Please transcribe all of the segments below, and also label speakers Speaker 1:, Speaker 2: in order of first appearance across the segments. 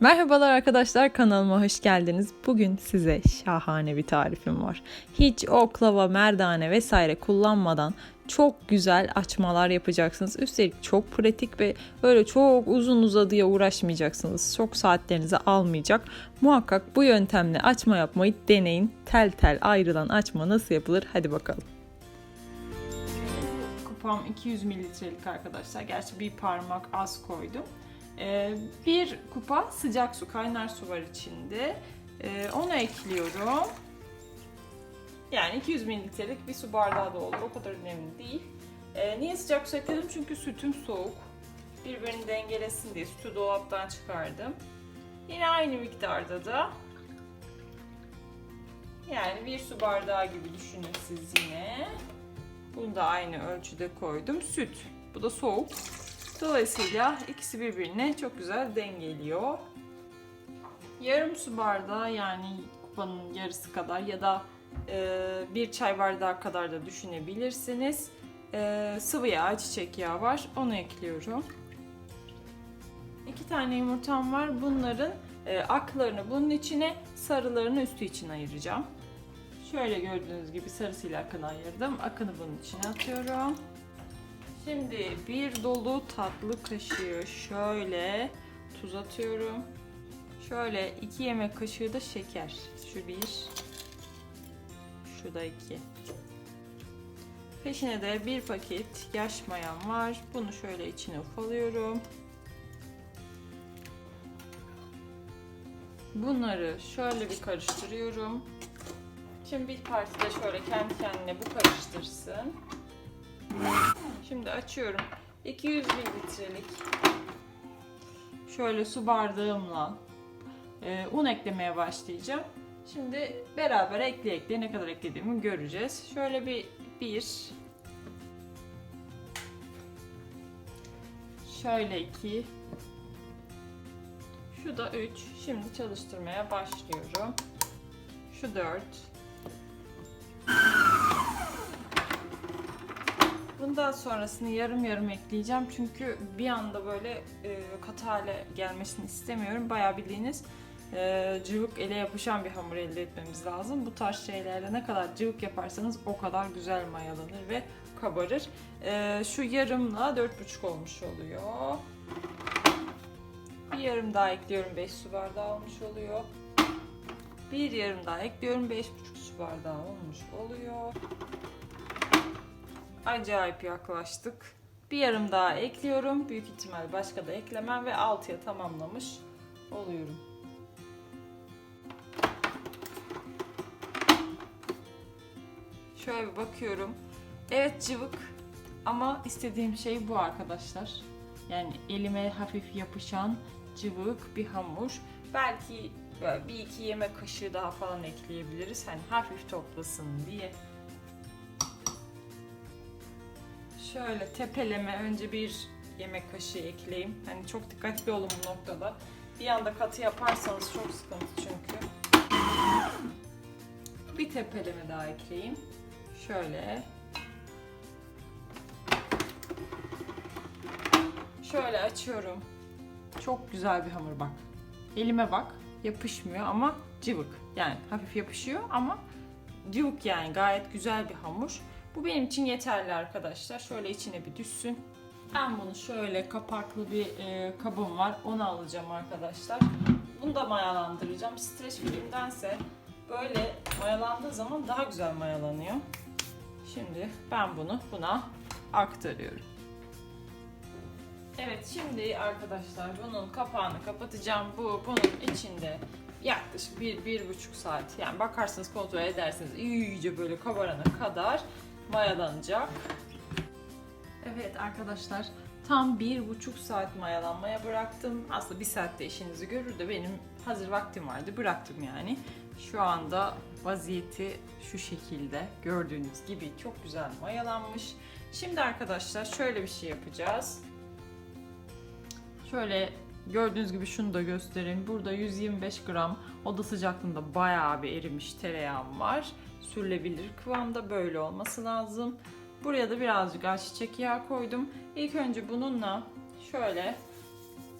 Speaker 1: Merhabalar arkadaşlar kanalıma hoş geldiniz. Bugün size şahane bir tarifim var. Hiç oklava, merdane vesaire kullanmadan çok güzel açmalar yapacaksınız. Üstelik çok pratik ve öyle çok uzun uzadıya uğraşmayacaksınız. Çok saatlerinizi almayacak. Muhakkak bu yöntemle açma yapmayı deneyin. Tel tel ayrılan açma nasıl yapılır? Hadi bakalım. Kupam 200 mililitrelik arkadaşlar. Gerçi bir parmak az koydum. Ee, bir kupa sıcak su, kaynar su var içinde. Ee, onu ekliyorum. Yani 200 mililitrelik bir su bardağı da olur. O kadar önemli değil. Ee, niye sıcak su ekledim? Çünkü sütüm soğuk. Birbirini dengelesin diye sütü dolaptan çıkardım. Yine aynı miktarda da yani bir su bardağı gibi düşünün siz yine. Bunu da aynı ölçüde koydum. Süt. Bu da soğuk. Dolayısıyla ikisi birbirine çok güzel dengeliyor. Yarım su bardağı yani kupanın yarısı kadar ya da e, bir çay bardağı kadar da düşünebilirsiniz. E, sıvı yağ, çiçek yağı var. Onu ekliyorum. İki tane yumurtam var. Bunların e, aklarını bunun içine, sarılarını üstü için ayıracağım. Şöyle gördüğünüz gibi sarısıyla akını ayırdım. Akını bunun içine atıyorum. Şimdi bir dolu tatlı kaşığı şöyle tuz atıyorum. Şöyle iki yemek kaşığı da şeker. Şu bir, şu da iki. Peşine de bir paket yaş mayam var. Bunu şöyle içine ufalıyorum. Bunları şöyle bir karıştırıyorum. Şimdi bir parti de şöyle kendi kendine bu karıştırsın. Şimdi açıyorum. 200 mililitrelik şöyle su bardağımla e, un eklemeye başlayacağım. Şimdi beraber ekle ekle ne kadar eklediğimi göreceğiz. Şöyle bir bir şöyle iki şu da 3. Şimdi çalıştırmaya başlıyorum. Şu 4 Bundan sonrasını yarım yarım ekleyeceğim çünkü bir anda böyle e, katı hale gelmesini istemiyorum. Bayağı bildiğiniz e, cıvık ele yapışan bir hamur elde etmemiz lazım. Bu tarz şeylerle ne kadar cıvık yaparsanız o kadar güzel mayalanır ve kabarır. E, şu yarımla 4,5 olmuş oluyor. Bir yarım daha ekliyorum 5 su bardağı olmuş oluyor. Bir yarım daha ekliyorum 5,5 su bardağı olmuş oluyor. Acayip yaklaştık. Bir yarım daha ekliyorum. Büyük ihtimal başka da eklemem ve 6'ya tamamlamış oluyorum. Şöyle bir bakıyorum. Evet cıvık ama istediğim şey bu arkadaşlar. Yani elime hafif yapışan cıvık bir hamur. Belki bir iki yemek kaşığı daha falan ekleyebiliriz. Hani hafif toplasın diye. Şöyle tepeleme önce bir yemek kaşığı ekleyeyim. Hani çok dikkatli olun bu noktada. Bir anda katı yaparsanız çok sıkıntı çünkü. Bir tepeleme daha ekleyeyim. Şöyle. Şöyle açıyorum. Çok güzel bir hamur bak. Elime bak. Yapışmıyor ama cıvık. Yani hafif yapışıyor ama cıvık yani gayet güzel bir hamur. Bu benim için yeterli arkadaşlar. Şöyle içine bir düşsün. Ben bunu şöyle kapaklı bir e, kabım var. Onu alacağım arkadaşlar. Bunu da mayalandıracağım. Streç filmdense böyle mayalandığı zaman daha güzel mayalanıyor. Şimdi ben bunu buna aktarıyorum. Evet şimdi arkadaşlar bunun kapağını kapatacağım. Bu bunun içinde yaklaşık bir, bir buçuk saat yani bakarsanız kontrol ederseniz iyice böyle kabarana kadar mayalanacak. Evet arkadaşlar tam bir buçuk saat mayalanmaya bıraktım. Aslında bir saatte işinizi görür de benim hazır vaktim vardı bıraktım yani. Şu anda vaziyeti şu şekilde gördüğünüz gibi çok güzel mayalanmış. Şimdi arkadaşlar şöyle bir şey yapacağız. Şöyle gördüğünüz gibi şunu da göstereyim. Burada 125 gram oda sıcaklığında bayağı bir erimiş tereyağım var. Sürülebilir kıvamda böyle olması lazım. Buraya da birazcık ayçiçek yağı koydum. İlk önce bununla şöyle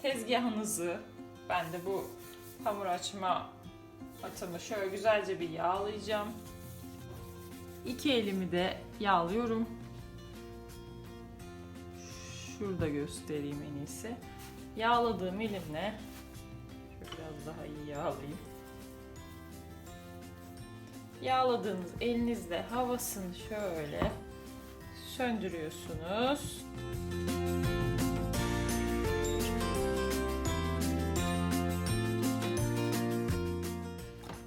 Speaker 1: tezgahınızı Ben de bu hamur açma atımı şöyle güzelce bir yağlayacağım. İki elimi de yağlıyorum. Şurada göstereyim en iyisi. Yağladığım elimle şöyle biraz daha iyi yağlayayım. Yağladığınız elinizle havasını şöyle söndürüyorsunuz.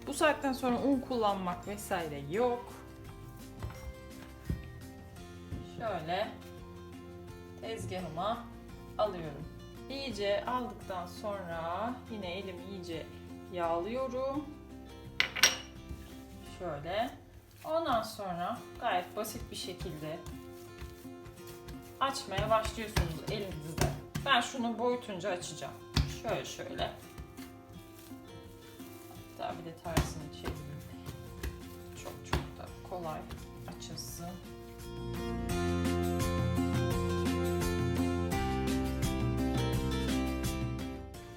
Speaker 1: Bu saatten sonra un kullanmak vesaire yok. Şöyle tezgahıma alıyorum. İyice aldıktan sonra yine elimi iyice yağlıyorum. Şöyle. Ondan sonra gayet basit bir şekilde açmaya başlıyorsunuz elinizde. Ben şunu boyutunca açacağım. Şöyle şöyle. Hatta bir de tersini çevireyim. Çok çok da kolay açılsın.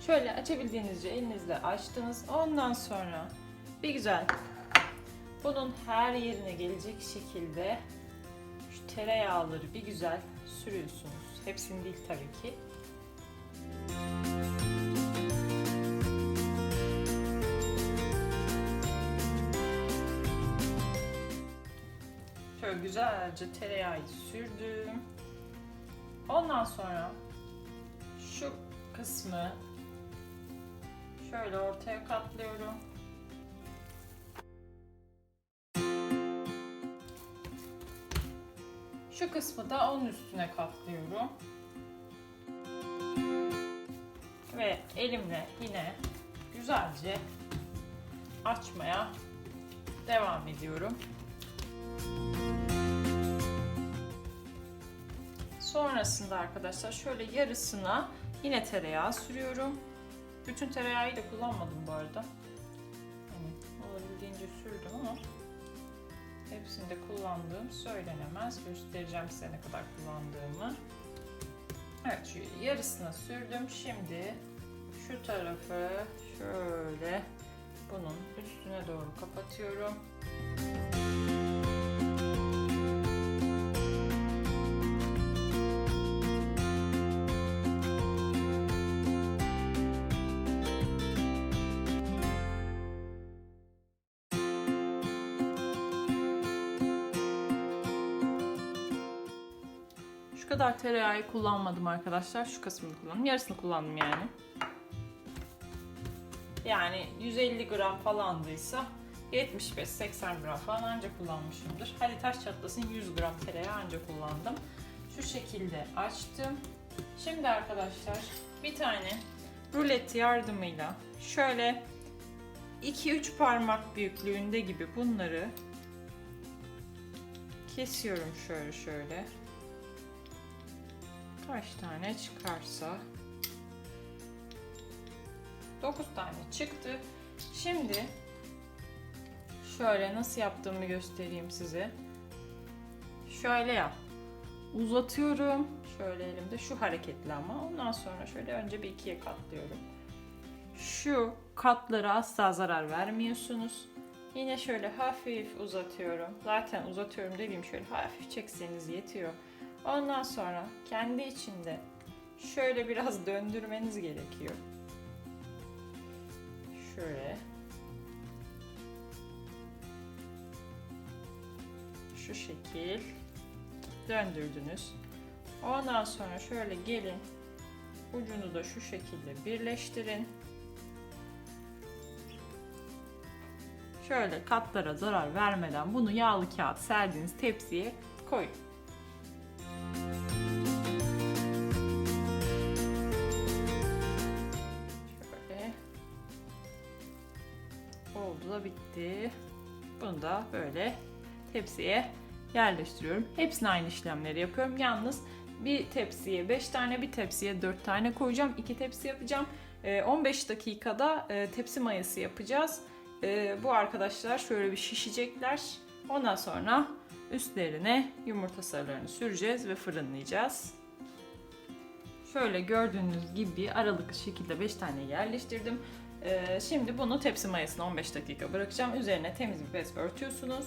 Speaker 1: Şöyle açabildiğinizce elinizle açtınız. Ondan sonra bir güzel bunun her yerine gelecek şekilde şu tereyağları bir güzel sürüyorsunuz. Hepsini değil tabii ki. Şöyle güzelce tereyağı sürdüm. Ondan sonra şu kısmı şöyle ortaya katlıyorum. Şu kısmı da onun üstüne katlıyorum. Ve elimle yine güzelce açmaya devam ediyorum. Sonrasında arkadaşlar şöyle yarısına yine tereyağı sürüyorum. Bütün tereyağı da kullanmadım bu arada. Yani olabildiğince sürdüm ama hepsinde kullandığım söylenemez. Göstereceğim size ne kadar kullandığımı. Evet şu yarısına sürdüm. Şimdi şu tarafı şöyle bunun üstüne doğru kapatıyorum. Şu kadar tereyağı kullanmadım arkadaşlar. Şu kısmını kullandım. Yarısını kullandım yani. Yani 150 gram falandıysa 75-80 gram falan anca kullanmışımdır. Hadi taş çatlasın 100 gram tereyağı anca kullandım. Şu şekilde açtım. Şimdi arkadaşlar bir tane rulet yardımıyla şöyle 2-3 parmak büyüklüğünde gibi bunları kesiyorum şöyle şöyle. Kaç tane çıkarsa 9 tane çıktı. Şimdi şöyle nasıl yaptığımı göstereyim size. Şöyle yap. Uzatıyorum. Şöyle elimde şu hareketli ama ondan sonra şöyle önce bir ikiye katlıyorum. Şu katlara asla zarar vermiyorsunuz. Yine şöyle hafif uzatıyorum. Zaten uzatıyorum dediğim şöyle hafif çekseniz yetiyor. Ondan sonra kendi içinde şöyle biraz döndürmeniz gerekiyor. Şöyle. Şu şekil döndürdünüz. Ondan sonra şöyle gelin. Ucunu da şu şekilde birleştirin. Şöyle katlara zarar vermeden bunu yağlı kağıt serdiğiniz tepsiye koyun. Böyle tepsiye yerleştiriyorum. Hepsine aynı işlemleri yapıyorum. Yalnız bir tepsiye 5 tane, bir tepsiye 4 tane koyacağım. 2 tepsi yapacağım. Ee, 15 dakikada e, tepsi mayası yapacağız. Ee, bu arkadaşlar şöyle bir şişecekler. Ondan sonra üstlerine yumurta sarılarını süreceğiz ve fırınlayacağız. Şöyle gördüğünüz gibi aralıklı şekilde 5 tane yerleştirdim. Ee, şimdi bunu tepsi mayasına 15 dakika bırakacağım. Üzerine temiz bir bez örtüyorsunuz.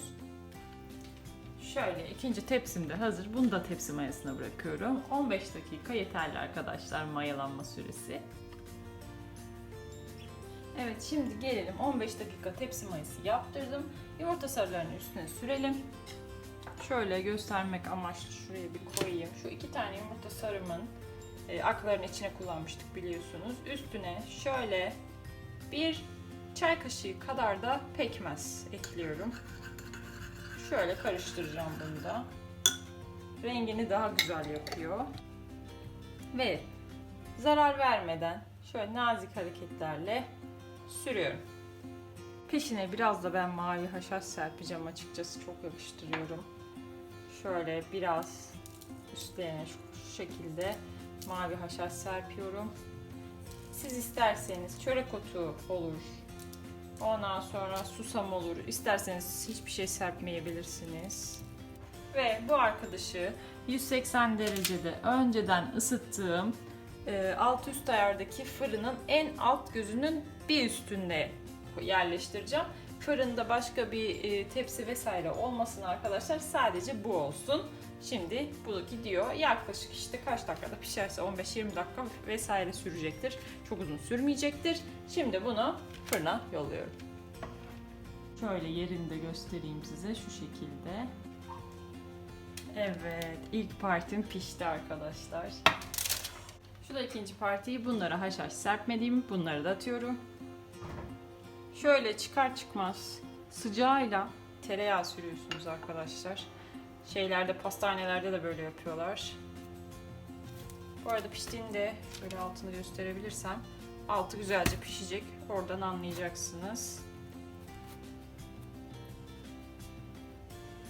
Speaker 1: Şöyle ikinci tepsim de hazır. Bunu da tepsi mayasına bırakıyorum. 15 dakika yeterli arkadaşlar mayalanma süresi. Evet şimdi gelelim 15 dakika tepsi mayası yaptırdım. Yumurta sarılarını üstüne sürelim. Şöyle göstermek amaçlı şuraya bir koyayım. Şu iki tane yumurta sarımın e, aklarını içine kullanmıştık biliyorsunuz. Üstüne şöyle bir çay kaşığı kadar da pekmez ekliyorum. Şöyle karıştıracağım bunu da. Rengini daha güzel yapıyor. Ve zarar vermeden şöyle nazik hareketlerle sürüyorum. Peşine biraz da ben mavi haşhaş serpeceğim açıkçası çok yakıştırıyorum. Şöyle biraz üstlerine şu şekilde mavi haşhaş serpiyorum. Siz isterseniz çörek otu olur. Ondan sonra susam olur. İsterseniz hiçbir şey serpmeyebilirsiniz. Ve bu arkadaşı 180 derecede önceden ısıttığım e, alt üst ayardaki fırının en alt gözünün bir üstünde yerleştireceğim. Fırında başka bir e, tepsi vesaire olmasın arkadaşlar. Sadece bu olsun. Şimdi bu gidiyor. Yaklaşık işte kaç dakikada pişerse 15-20 dakika vesaire sürecektir. Çok uzun sürmeyecektir. Şimdi bunu fırına yolluyorum. Şöyle yerini de göstereyim size şu şekilde. Evet, ilk partim pişti arkadaşlar. Şu da ikinci partiyi bunlara haşhaş serpmediğim bunları da atıyorum. Şöyle çıkar çıkmaz sıcağıyla tereyağı sürüyorsunuz arkadaşlar. Şeylerde pastanelerde de böyle yapıyorlar. Bu arada piştiğinde şöyle altını gösterebilirsem altı güzelce pişecek. Oradan anlayacaksınız.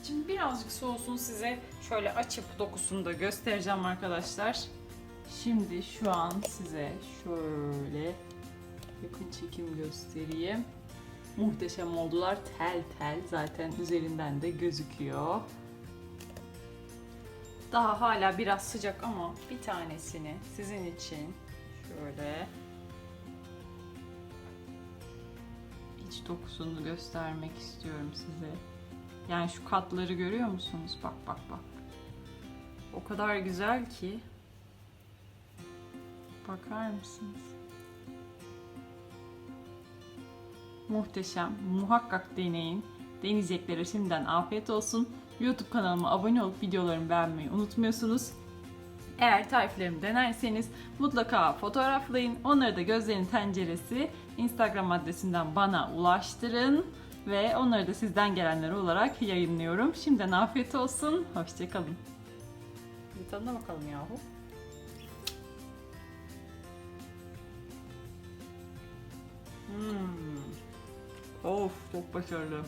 Speaker 1: Şimdi birazcık soğusun size şöyle açıp dokusunu da göstereceğim arkadaşlar. Şimdi şu an size şöyle yakın çekim göstereyim. Muhteşem oldular. Tel tel zaten üzerinden de gözüküyor. Daha hala biraz sıcak ama bir tanesini sizin için şöyle iç dokusunu göstermek istiyorum size. Yani şu katları görüyor musunuz? Bak bak bak. O kadar güzel ki. Bakar mısınız? Muhteşem. Muhakkak deneyin. Deneyeceklere şimdiden afiyet olsun. YouTube kanalıma abone olup videolarımı beğenmeyi unutmuyorsunuz. Eğer tariflerimi denerseniz mutlaka fotoğraflayın. Onları da gözlerin tenceresi Instagram adresinden bana ulaştırın. Ve onları da sizden gelenler olarak yayınlıyorum. Şimdiden afiyet olsun. Hoşçakalın. Bir tadına bakalım yahu. Hmm. Of çok başarılı.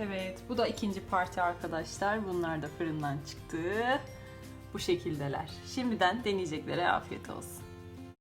Speaker 1: Evet bu da ikinci parti arkadaşlar. Bunlar da fırından çıktı. Bu şekildeler. Şimdiden deneyeceklere afiyet olsun.